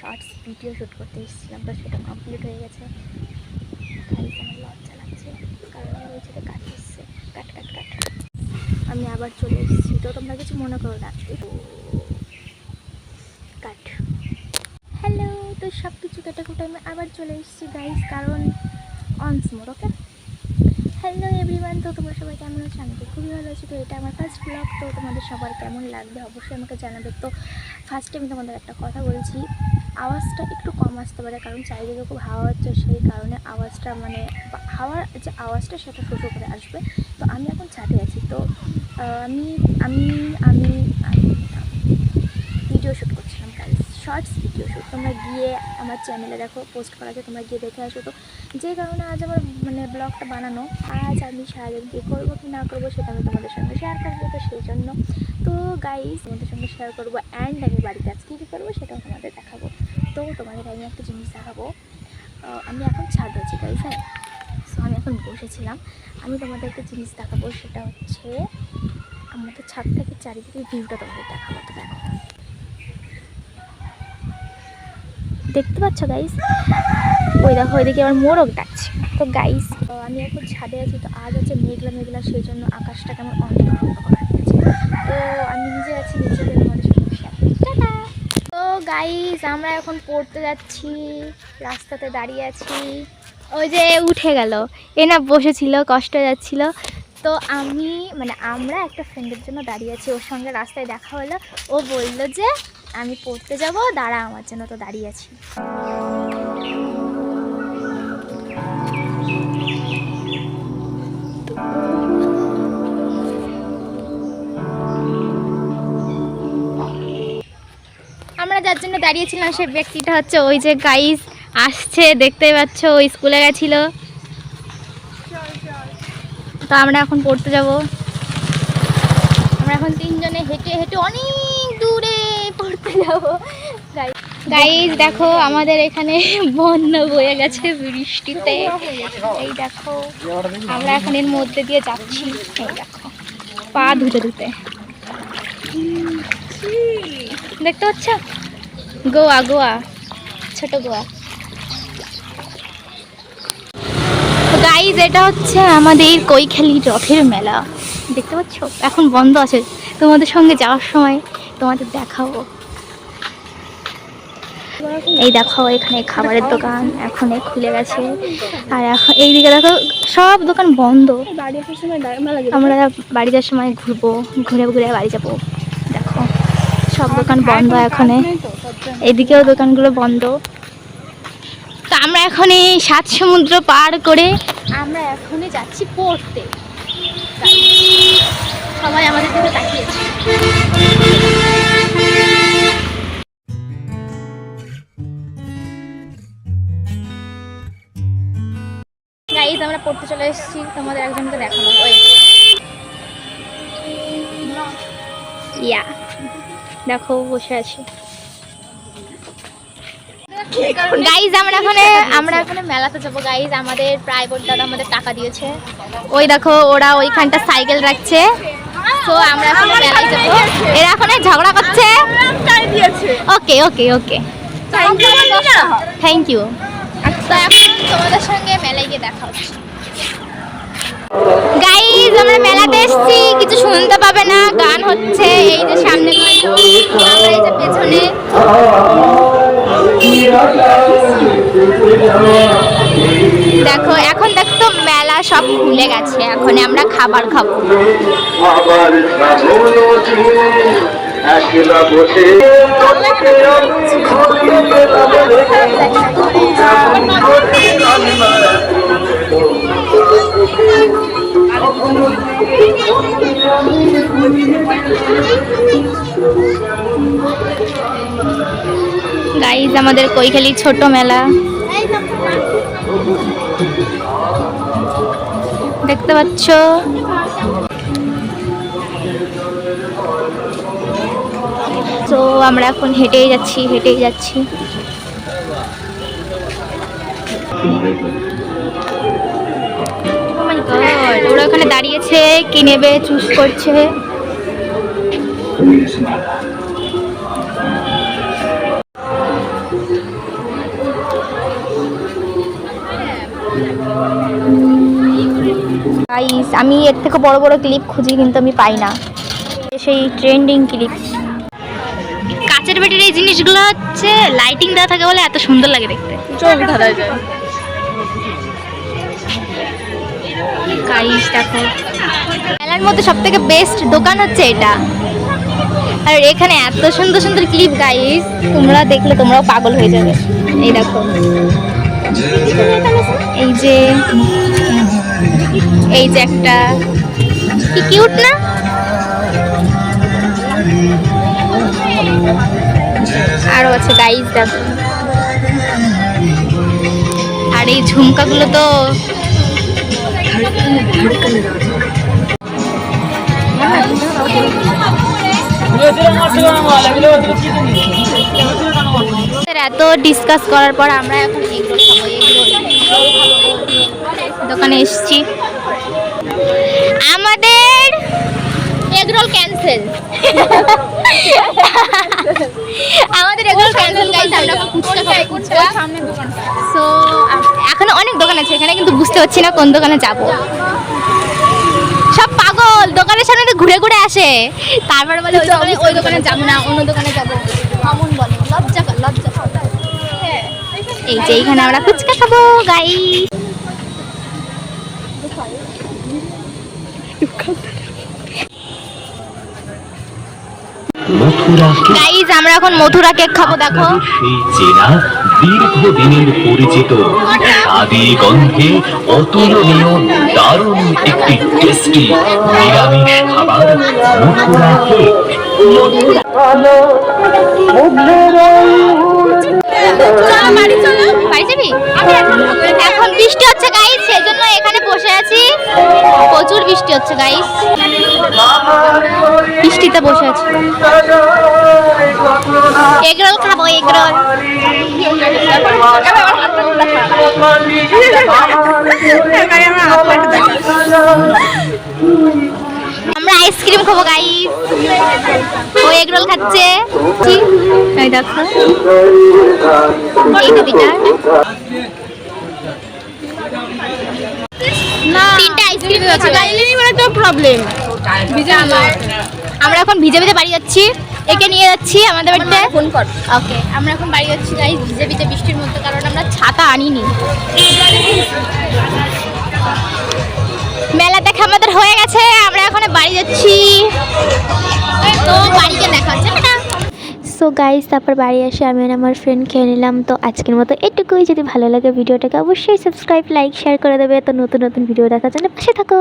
Shorts video shoot করতে এসেছিলাম, তো সেটা কমপ্লিট হয়ে গেছে। গাইস আমার লজ্জা লাগছে, কারণ ওই ছেলে কাট এসছে কাট কাট কাট আমি আবার চলে এসেছি, তো তোমরা কিছু মনে করো না। কাট হ্যালো তো সব কিছু কেটে কুটে আমি আবার চলে এসেছি গাইস কারণ অনসমোর ওকে হ্যালো এভরিওয়ান, তো তোমরা সবাই কেমন আছো? আমি তো খুবই ভালো আছি। তো এটা আমার ফার্স্ট ব্লগ তো তোমাদের সবার কেমন লাগবে অবশ্যই আমাকে জানাবে। তো ফার্স্টে আমি তোমাদের একটা কথা বলছি, আওয়াজটা একটু কম আসতে পারে, কারণ চারিদিকে খুব হাওয়া হচ্ছে, সেই কারণে আওয়াজটা মানে হাওয়ার যে আওয়াজটা সেটা শোষো করে আসবে। তো আমি এখন ছাদে আছি। তো আমি আমি আমি আমি ভিডিও শ্যুট করছিলাম কাল শর্টস ভিডিও শ্যুট তোমরা গিয়ে আমার চ্যানেলে দেখো পোস্ট করা আছে, তোমরা গিয়ে দেখে আসো। তো যে কারণে আজ আমার মানে ব্লগটা বানানো, আজ আমি সারাদিন কী করব, কি না করব, সেটা আমি তোমাদের সঙ্গে শেয়ার করব, তো সেই জন্য। তো গাইজ তোমাদের সঙ্গে শেয়ার করব অ্যান্ড আমি বাড়িতে আজ কী কী করব, সেটাও তোমাদের দেখাবো। তো তোমাদের আমি একটা জিনিস দেখাবো। আমি এখন ছাদ আছি গাইস হ্যাঁ? সো আমি এখন বসেছিলাম। আমি তোমাদের একটা জিনিস দেখাবো, সেটা হচ্ছে আমাদের ছাদ থেকে চারিদিকে ভিউটা তোমাদের দেখাবো, তো দেখো। দেখতে পাচ্ছ গাইস ওই দেখো ওইদিকে আমার মোরগ ডাকছে। তো গাইস আমি এখন ছাদে আছি, তো আজ হচ্ছে মেঘলা মেঘলা, সেই জন্য আকাশটা কেমন অন্ধকার অন্ধকার তো আমি নিজে আছি তো গাইস আমরা এখন পড়তে যাচ্ছি, রাস্তাতে দাঁড়িয়ে আছি। ওই যে উঠে গেল। এ না বসেছিল, কষ্ট যাচ্ছিল। তো আমি মানে আমরা একটা ফ্রেন্ডের জন্য দাঁড়িয়ে আছি, ওর সঙ্গে রাস্তায় দেখা হলো। ও বলল যে আমি পড়তে যাব, দাঁড়া আমার জন্য তো দাঁড়িয়ে আছি। আমরা যার জন্য দাঁড়িয়েছিলাম সে ব্যক্তিটা হচ্ছে ওই যে গাইস আসছে, দেখতেই পাচ্ছ, ওই স্কুলে গেছিল। তো আমরা এখন পড়তে যাব। আমরা এখন তিনজনে হেঁটে হেঁটে অনেক যাব দেখো, আমাদের এখানে বন্যা বয়ে গেছে বৃষ্টিতে। এই দেখো, আমরা এখন এর মধ্যে দিয়ে যাচ্ছি। এই দেখো, পা ধুতে ধুতে। দেখতে পাচ্ছ? গোয়া গোয়া, ছোট গোয়া। গাইজ এটা হচ্ছে আমাদের কৈখালি রথের মেলা। দেখতে পাচ্ছ? এখন বন্ধ আছে। তোমাদের সঙ্গে যাওয়ার সময় তোমাদের দেখাবো। এই দেখো, এখানে খাবারের দোকান এখন খুলে গেছে। আর এখন এইদিকে দেখো, সব দোকান বন্ধ। আমরা বাড়ি যাওয়ার সময় ঘুরবো, ঘুরে ঘুরে বাড়ি যাব। দেখো, সব দোকান বন্ধ এখানে। এদিকেও দোকানগুলো বন্ধ। তো আমরা এখন এই সাত সমুদ্র পার করে আমরা এখনই যাচ্ছি পড়তে। সবাই আমাদের দিকে তাকিয়েছে। গাইজ আমরা পড়তে চলে এসেছি তোমাদের একজনকে ওই ইয়া দেখো বসে আছি। গাইজ আমরা এখানে আমরা এখানে মেলাতে যাব। গাইজ আমাদের প্রাইভেট দাদা আমাদের টাকা দিয়েছে। ওই দেখো ওরা ওইখানটা সাইকেল রাখছে। তো আমরা এখন মেলায় যাব। এরা এখন ঝগড়া করছে। ওকে ওকে ওকে থ্যাংক ইউ তো এখন তোমাদের সঙ্গে মেলায় গিয়ে দেখা গাইজ আমরা মেলাতে এসেছি, কিছু শুনতে পাবে না, গান হচ্ছে, এই যে সামনে আমরা এই পেছনে। দেখো, এখন দেখ তো মেলা সব খুলে গেছে, এখন আমরা খাবার খাব। বসে গাইজ আমাদের কৈখালি ছোট মেলা। দেখতে পাচ্ছ? তো আমরা এখন হেঁটেই যাচ্ছি হেঁটেই যাচ্ছি। Oh ওরা ওখানে দাঁড়িয়েছে, কি নেবে চুজ করছে। গাইস আমি এর থেকে বড় বড় ক্লিপ খুঁজি কিন্তু আমি পাই না। সেই ট্রেন্ডিং ক্লিপ কাচের বেটির এই জিনিসগুলো হচ্ছে লাইটিং দেওয়া থাকে বলে এত সুন্দর লাগে দেখতে। চোখ ধরা যায়। গাইস দেখো। মেলার মধ্যে সব থেকে বেস্ট দোকান হচ্ছে এটা। আর এখানে এত সুন্দর সুন্দর ক্লিপ গাইস তোমরা দেখলে তোমরাও পাগল হয়ে যাবে। এই দেখো। এই যে এই যে একটা, কি কিউট না? আরও আছে গাইস দেখো। আর এই ঝুমকাগুলো তো এত ডিসকাস করার পর আমরা এখন খাব দোকানে এসেছি। আমাদের এগরোল ক্যান্সেল আমাদের এগরোল ক্যান্সেল গাইস আমরা ফুচকা সো এখনও অনেক দোকান আছে এখানে কিন্তু বুঝতে পারছি না কোন দোকানে যাব। সব দোকানের সামনে তো ঘুরে ঘুরে আসে। তারপরে বলে ওই দোকানে ওই দোকানে যাব না অন্য দোকানে যাব। কেমন বলে লজ্জা কর লজ্জা কর। এই যে এইখানে আমরা ফুচকা খাব গাই গাইজ আমরা এখন মথুরা কেক খাব দেখো। সেই চেনা দীর্ঘদিনের পরিচিত। স্বাদী গন্ধে অতুলনীয় দারুণ একটি টেস্টি নিরামিষ খাবার মথুরা কেক এখন বৃষ্টি হচ্ছে গাইজ সেজন্য এখানে বসে আছি। বৃষ্টি হচ্ছে গাইজ বৃষ্টিতে বসে আছি। এগরোল খাব, এগরোল। আমরা আইসক্রিম খাব গাইস ও এগরোল খাচ্ছে। দেখো। এই না, তিনটে আইসক্রিম আছে মানে তো প্রবলেম আমরা এখন ভিজে ভিজে বাড়ি যাচ্ছি। একে নিয়ে যাচ্ছি আমাদের বাড়িতে। ফোন কর। ওকে আমরা এখন বাড়ি যাচ্ছি গাইস ভিজে ভিজে বৃষ্টির মধ্যে কারণ আমরা ছাতা আনিনি। মেলা দেখা আমাদের হয়ে গেছে আমরা এখন বাড়ি যাচ্ছি। তো বাড়িতে দেখা হচ্ছে সো গাইস তারপর বাড়ি এসে আমি আর আমার ফ্রেন্ড খেয়ে নিলাম। তো আজকের মতো এটুকুই। যদি ভালো লাগে ভিডিওটাকে অবশ্যই সাবস্ক্রাইব লাইক শেয়ার করে দেবে। তো নতুন নতুন ভিডিও দেখার জন্য পাশে থাকো।